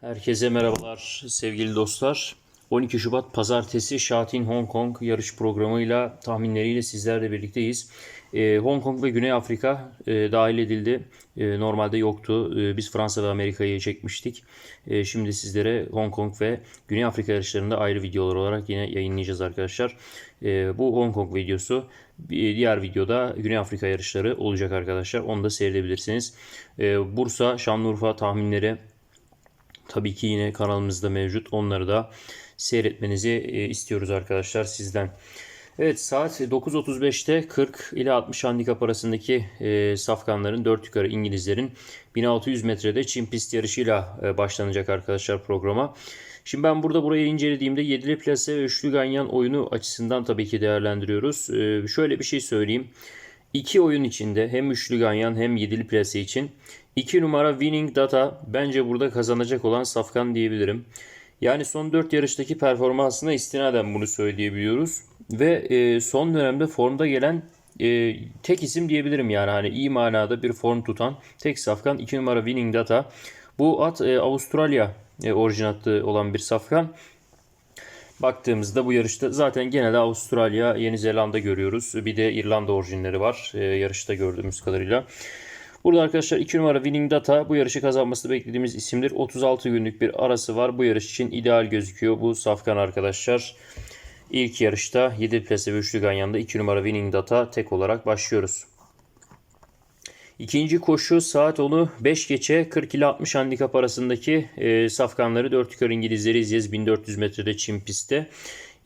Herkese merhabalar sevgili dostlar. 12 Şubat Pazartesi Şatin Hong Kong yarış programıyla tahminleriyle sizlerle birlikteyiz. Ee, Hong Kong ve Güney Afrika e, dahil edildi. E, normalde yoktu. E, biz Fransa ve Amerika'yı çekmiştik. E, şimdi sizlere Hong Kong ve Güney Afrika yarışlarında ayrı videolar olarak yine yayınlayacağız arkadaşlar. E, bu Hong Kong videosu. Bir diğer videoda Güney Afrika yarışları olacak arkadaşlar. Onu da seyredebilirsiniz. E, Bursa, Şanlıurfa tahminleri tabii ki yine kanalımızda mevcut. Onları da seyretmenizi e, istiyoruz arkadaşlar sizden. Evet saat 9.35'te 40 ile 60 handikap arasındaki e, safkanların 4 yukarı İngilizlerin 1600 metrede Çin pist yarışıyla e, başlanacak arkadaşlar programa. Şimdi ben burada burayı incelediğimde 7'li plase ve üçlü ganyan oyunu açısından tabii ki değerlendiriyoruz. E, şöyle bir şey söyleyeyim. İki oyun içinde hem üçlü ganyan hem yedili plase için 2 numara Winning Data bence burada kazanacak olan safkan diyebilirim. Yani son 4 yarıştaki performansına istinaden bunu söyleyebiliyoruz. Ve e, son dönemde formda gelen e, tek isim diyebilirim yani hani iyi manada bir form tutan tek safkan 2 numara Winning Data. Bu at e, Avustralya e, orijinatlı olan bir safkan. Baktığımızda bu yarışta zaten genelde Avustralya, Yeni Zelanda görüyoruz. Bir de İrlanda orijinleri var e, yarışta gördüğümüz kadarıyla. Burada arkadaşlar 2 numara Winning Data bu yarışı kazanmasını beklediğimiz isimdir. 36 günlük bir arası var. Bu yarış için ideal gözüküyor bu safkan arkadaşlar. İlk yarışta 7 plase ve 3'lü ganyanda 2 numara Winning Data tek olarak başlıyoruz. İkinci koşu saat 10'u 5 geçe 40 ile 60 handikap arasındaki e, safkanları 4 yukarı İngilizleri izleyeceğiz 1400 metrede çim pistte.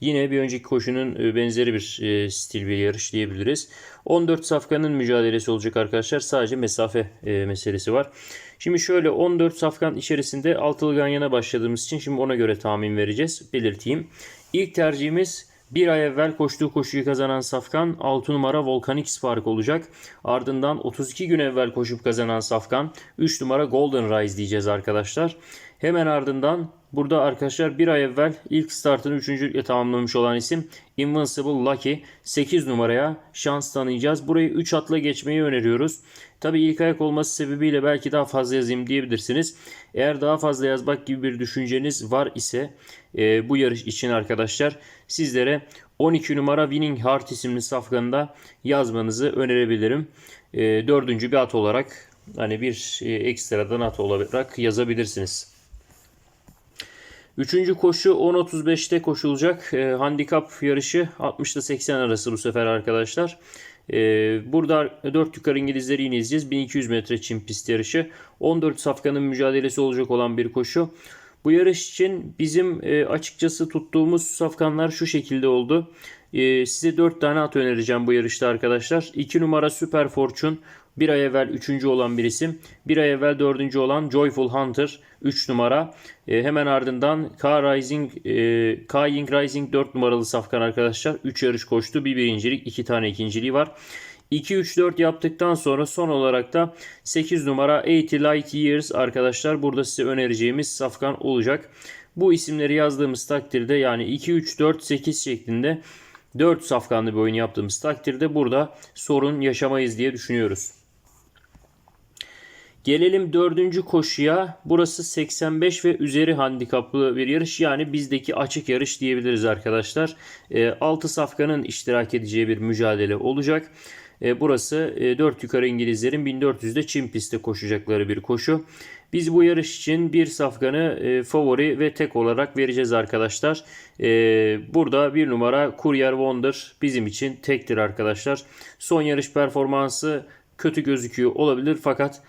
Yine bir önceki koşunun e, benzeri bir e, stil bir yarış diyebiliriz. 14 safkanın mücadelesi olacak arkadaşlar. Sadece mesafe e, meselesi var. Şimdi şöyle 14 safkan içerisinde altılı ganyana başladığımız için şimdi ona göre tahmin vereceğiz. Belirteyim. İlk tercihimiz bir ay evvel koştuğu koşuyu kazanan Safkan 6 numara Volcanic Spark olacak. Ardından 32 gün evvel koşup kazanan Safkan 3 numara Golden Rise diyeceğiz arkadaşlar. Hemen ardından burada arkadaşlar bir ay evvel ilk startını 3. ile tamamlamış olan isim Invincible Lucky 8 numaraya şans tanıyacağız. Burayı 3 atla geçmeyi öneriyoruz. Tabi ilk ayak olması sebebiyle belki daha fazla yazayım diyebilirsiniz. Eğer daha fazla yazmak gibi bir düşünceniz var ise e, bu yarış için arkadaşlar sizlere 12 numara Winning Heart isimli safkanında yazmanızı önerebilirim. E, dördüncü bir at olarak hani bir e, ekstradan at olarak yazabilirsiniz. Üçüncü koşu 10.35'te koşulacak. E, handikap yarışı 60 ile 80 arası bu sefer arkadaşlar. E, burada 4 yukarı İngilizleri yine izleyeceğiz. 1200 metre çim pist yarışı. 14 safkanın mücadelesi olacak olan bir koşu. Bu yarış için bizim e, açıkçası tuttuğumuz safkanlar şu şekilde oldu. E, size 4 tane at önereceğim bu yarışta arkadaşlar. 2 numara Super Fortune. Bir ay evvel 3. olan bir isim. Bir ay evvel 4. olan Joyful Hunter 3 numara. E, hemen ardından K Rising e, K Ying Rising 4 numaralı safkan arkadaşlar. 3 yarış koştu. Bir birincilik, 2 tane ikinciliği var. 2-3-4 yaptıktan sonra son olarak da 8 numara 80 Light Years arkadaşlar burada size önereceğimiz safkan olacak. Bu isimleri yazdığımız takdirde yani 2-3-4-8 şeklinde 4 safkanlı bir oyun yaptığımız takdirde burada sorun yaşamayız diye düşünüyoruz. Gelelim dördüncü koşuya. Burası 85 ve üzeri handikaplı bir yarış. Yani bizdeki açık yarış diyebiliriz arkadaşlar. 6 safkanın iştirak edeceği bir mücadele olacak. E, burası 4 yukarı İngilizlerin 1400'de Çin pistte koşacakları bir koşu. Biz bu yarış için bir safkanı e, favori ve tek olarak vereceğiz arkadaşlar. E, burada bir numara Courier Wonder bizim için tektir arkadaşlar. Son yarış performansı kötü gözüküyor olabilir fakat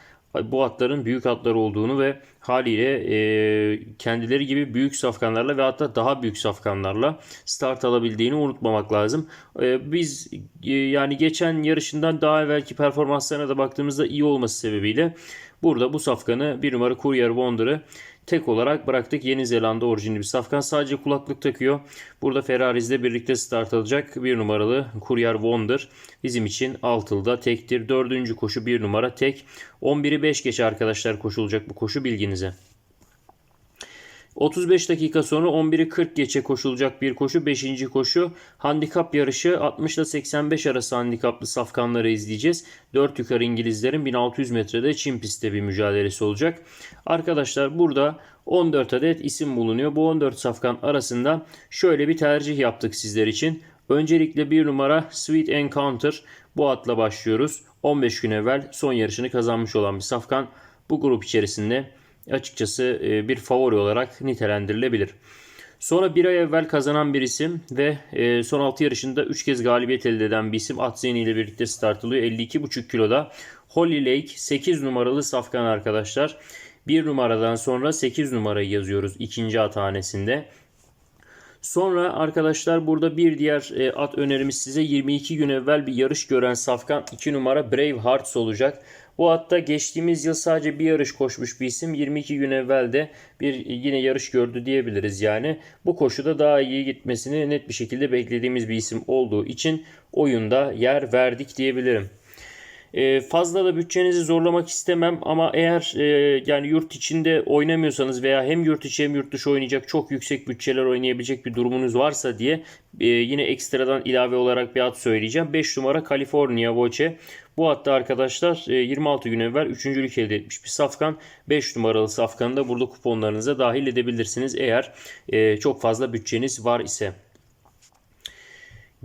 bu atların büyük atlar olduğunu ve haliyle e, kendileri gibi büyük safkanlarla ve hatta daha büyük safkanlarla start alabildiğini unutmamak lazım. E, biz e, yani geçen yarışından daha evvelki performanslarına da baktığımızda iyi olması sebebiyle burada bu safkanı bir numara Courier Wonder'ı tek olarak bıraktık. Yeni Zelanda orijinli bir safkan. Sadece kulaklık takıyor. Burada Ferraris'le birlikte start alacak bir numaralı Courier Wonder. Bizim için altılda tektir. Dördüncü koşu bir numara tek. 11'i 5 geç arkadaşlar koşulacak bu koşu bilginize. 35 dakika sonra 11'i 40 geçe koşulacak bir koşu. 5. koşu handikap yarışı 60 ile 85 arası handikaplı safkanları izleyeceğiz. 4 yukarı İngilizlerin 1600 metrede çim pistte bir mücadelesi olacak. Arkadaşlar burada 14 adet isim bulunuyor. Bu 14 safkan arasında şöyle bir tercih yaptık sizler için. Öncelikle bir numara Sweet Encounter bu atla başlıyoruz. 15 gün evvel son yarışını kazanmış olan bir safkan bu grup içerisinde açıkçası e, bir favori olarak nitelendirilebilir. Sonra bir ay evvel kazanan bir isim ve e, son 6 yarışında 3 kez galibiyet elde eden bir isim Atzeni ile birlikte start alıyor. 52,5 kiloda. Holy Lake 8 numaralı safkan arkadaşlar. 1 numaradan sonra 8 numarayı yazıyoruz ikinci at hanesinde. Sonra arkadaşlar burada bir diğer e, at önerimiz size 22 gün evvel bir yarış gören safkan 2 numara Brave Hearts olacak. Bu hatta geçtiğimiz yıl sadece bir yarış koşmuş bir isim. 22 gün evvel de bir yine yarış gördü diyebiliriz yani. Bu koşuda daha iyi gitmesini net bir şekilde beklediğimiz bir isim olduğu için oyunda yer verdik diyebilirim. Ee, fazla da bütçenizi zorlamak istemem ama eğer e, yani yurt içinde oynamıyorsanız veya hem yurt içi hem yurt dışı oynayacak çok yüksek bütçeler oynayabilecek bir durumunuz varsa diye e, yine ekstradan ilave olarak bir at söyleyeceğim. 5 numara California Voce. Bu hatta arkadaşlar 26 e, gün evvel 3. elde etmiş bir safkan. 5 numaralı safkanı da burada kuponlarınıza dahil edebilirsiniz eğer çok fazla bütçeniz var ise.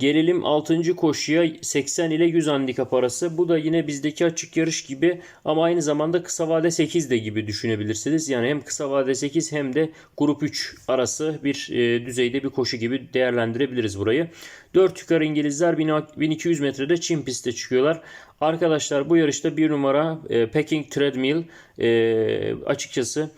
Gelelim 6. koşuya 80 ile 100 handikap arası. Bu da yine bizdeki açık yarış gibi ama aynı zamanda kısa vade 8 de gibi düşünebilirsiniz. Yani hem kısa vade 8 hem de grup 3 arası bir e, düzeyde bir koşu gibi değerlendirebiliriz burayı. 4 yukarı İngilizler 1200 metrede çim pistte çıkıyorlar. Arkadaşlar bu yarışta bir numara e, Peking Treadmill e, açıkçası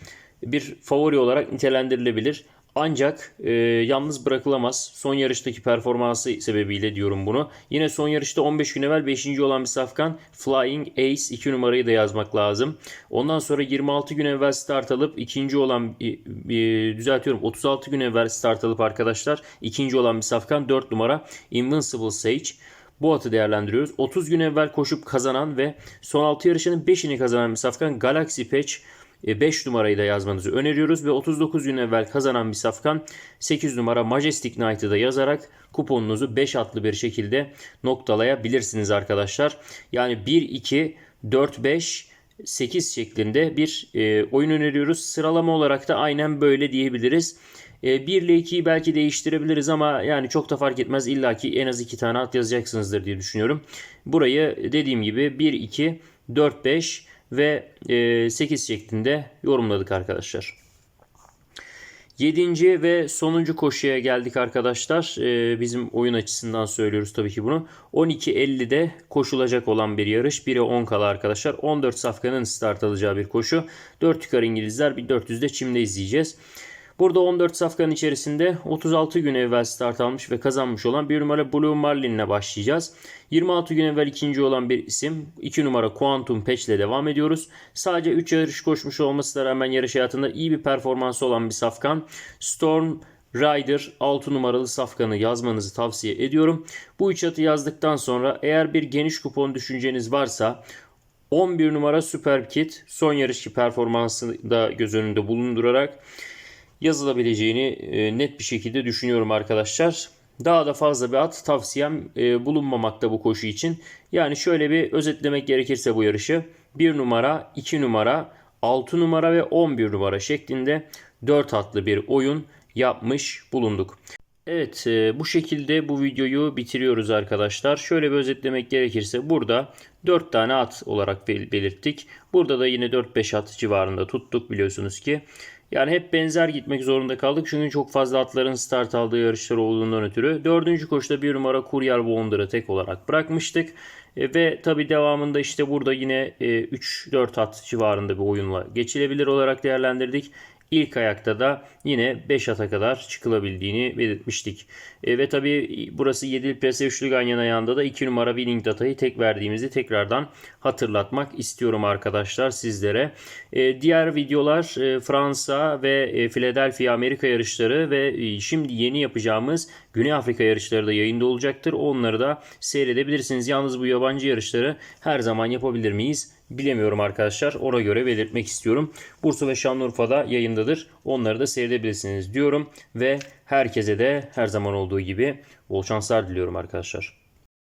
bir favori olarak nitelendirilebilir. Ancak e, yalnız bırakılamaz. Son yarıştaki performansı sebebiyle diyorum bunu. Yine son yarışta 15 gün evvel 5. olan bir safkan Flying Ace 2 numarayı da yazmak lazım. Ondan sonra 26 gün evvel start alıp ikinci olan e, e, düzeltiyorum 36 gün evvel start alıp arkadaşlar ikinci olan bir safkan 4 numara Invincible Sage. Bu atı değerlendiriyoruz. 30 gün evvel koşup kazanan ve son 6 yarışının 5'ini kazanan bir safkan Galaxy Patch 5 e, numarayı da yazmanızı öneriyoruz ve 39 gün evvel kazanan bir safkan 8 numara Majestic Knight'ı da yazarak kuponunuzu 5 atlı bir şekilde noktalayabilirsiniz arkadaşlar. Yani 1 2 4 5 8 şeklinde bir e, oyun öneriyoruz. Sıralama olarak da aynen böyle diyebiliriz. E, 1 ile 2'yi belki değiştirebiliriz ama yani çok da fark etmez. İlla ki en az 2 tane at yazacaksınızdır diye düşünüyorum. Burayı dediğim gibi 1 2 4 5 ve 8 e, şeklinde yorumladık arkadaşlar. Yedinci ve sonuncu koşuya geldik arkadaşlar. E, bizim oyun açısından söylüyoruz tabii ki bunu. 12.50'de koşulacak olan bir yarış. 1'e 10 kala arkadaşlar. 14 safkanın start alacağı bir koşu. 4 yukarı İngilizler 1400'de çimde izleyeceğiz. Burada 14 safkanın içerisinde 36 gün evvel start almış ve kazanmış olan bir numara Blue Marlin ile başlayacağız. 26 gün evvel ikinci olan bir isim 2 numara Quantum Patch ile devam ediyoruz. Sadece 3 yarış koşmuş olmasına rağmen yarış hayatında iyi bir performansı olan bir safkan. Storm Rider 6 numaralı safkanı yazmanızı tavsiye ediyorum. Bu üç atı yazdıktan sonra eğer bir geniş kupon düşünceniz varsa 11 numara Super Kit son yarışçı performansını da göz önünde bulundurarak yazılabileceğini e, net bir şekilde düşünüyorum arkadaşlar. Daha da fazla bir at tavsiyem e, bulunmamakta bu koşu için. Yani şöyle bir özetlemek gerekirse bu yarışı 1 numara, 2 numara, 6 numara ve 11 numara şeklinde 4 atlı bir oyun yapmış bulunduk. Evet e, bu şekilde bu videoyu bitiriyoruz arkadaşlar. Şöyle bir özetlemek gerekirse burada 4 tane at olarak belirttik. Burada da yine 4-5 at civarında tuttuk biliyorsunuz ki. Yani hep benzer gitmek zorunda kaldık. Çünkü çok fazla atların start aldığı yarışlar olduğundan ötürü. Dördüncü koşuda bir numara Courier Wonder'ı tek olarak bırakmıştık. E, ve tabi devamında işte burada yine e, 3-4 at civarında bir oyunla geçilebilir olarak değerlendirdik. İlk ayakta da yine 5 ata kadar çıkılabildiğini belirtmiştik. E, ve tabi burası 7 plase üçlü ganyan ayağında da 2 numara winning datayı tek verdiğimizi tekrardan hatırlatmak istiyorum arkadaşlar sizlere. E, diğer videolar e, Fransa ve e, Philadelphia Amerika yarışları ve e, şimdi yeni yapacağımız Güney Afrika yarışları da yayında olacaktır. Onları da seyredebilirsiniz. Yalnız bu yabancı yarışları her zaman yapabilir miyiz? Bilemiyorum arkadaşlar. Ona göre belirtmek istiyorum. Bursa ve Şanlıurfa'da yayındadır. Onları da seyredebilirsiniz diyorum. Ve herkese de her zaman olduğu gibi bol şanslar diliyorum arkadaşlar.